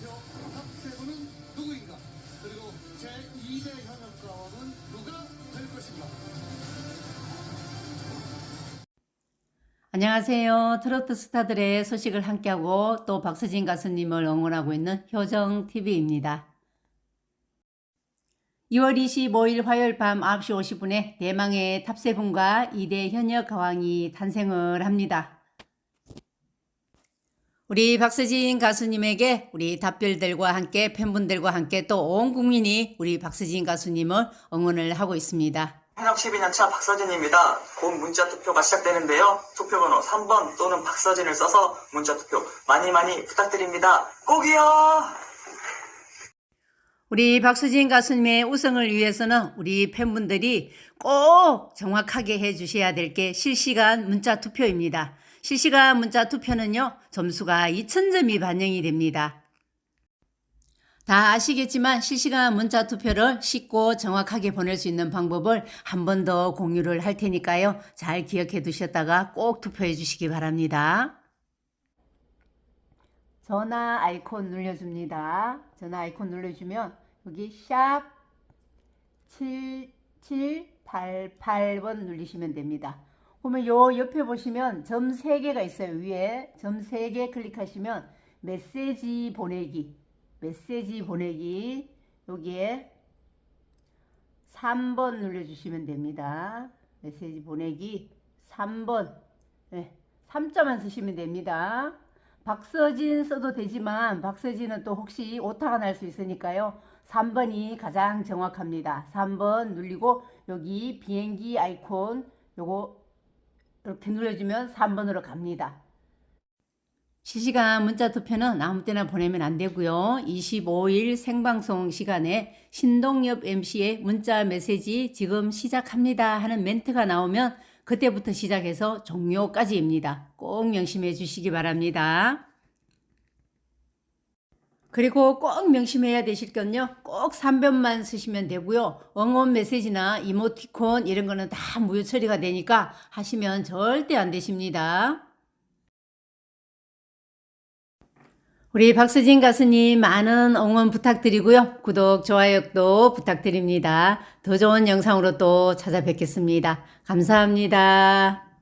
대표 탑세븐은 누구인가? 그리고 제2대 현역가왕은 누가 될 것인가? 안녕하세요. 트로트 스타들의 소식을 함께하고 또 박서진 가수님을 응원하고 있는 효정TV입니다. 2월 25일 화요일 밤 9시 50분에 대망의 탑세븐과 2대 현역 가왕이 탄생을 합니다. 우리 박서진 가수님에게 우리 답별들과 함께 팬분들과 함께 또 온 국민이 우리 박서진 가수님을 응원을 하고 있습니다. 현역 12년차 박서진입니다. 곧 문자 투표가 시작되는데요. 투표 번호 3번 또는 박서진을 써서 문자 투표 많이 많이 부탁드립니다. 꼭이요! 우리 박수진 가수님의 우승을 위해서는 우리 팬분들이 꼭 정확하게 해 주셔야 될 게 실시간 문자 투표입니다. 실시간 문자 투표는요, 점수가 2000점이 반영이 됩니다. 다 아시겠지만 실시간 문자 투표를 쉽고 정확하게 보낼 수 있는 방법을 한 번 더 공유를 할 테니까요. 잘 기억해 두셨다가 꼭 투표해 주시기 바랍니다. 전화 아이콘 눌러줍니다. 전화 아이콘 눌러주면 여기 샵 7788번 누르시면 됩니다. 그러면 요 옆에 보시면 점 3개가 있어요. 위에 점 3개 클릭하시면 메시지 보내기 메시지 보내기 여기에 3번 눌러주시면 됩니다. 메시지 보내기 3번 네, 3자만 쓰시면 됩니다. 박서진 써도 되지만 박서진은 또 혹시 오타가 날 수 있으니까요. 3번이 가장 정확합니다. 3번 누르고 여기 비행기 아이콘 요거 이렇게 눌러주면 3번으로 갑니다. 실시간 문자 투표는 아무 때나 보내면 안 되고요. 25일 생방송 시간에 신동엽 MC의 문자 메시지 지금 시작합니다 하는 멘트가 나오면 그때부터 시작해서 종료까지입니다. 꼭 명심해 주시기 바랍니다. 그리고 꼭 명심해야 되실 건요. 꼭 3번만 쓰시면 되고요. 응원 메시지나 이모티콘 이런 거는 다 무효 처리가 되니까 하시면 절대 안 되십니다. 우리 박수진 가수님 많은 응원 부탁드리고요. 구독, 좋아요도 부탁드립니다. 더 좋은 영상으로 또 찾아뵙겠습니다. 감사합니다.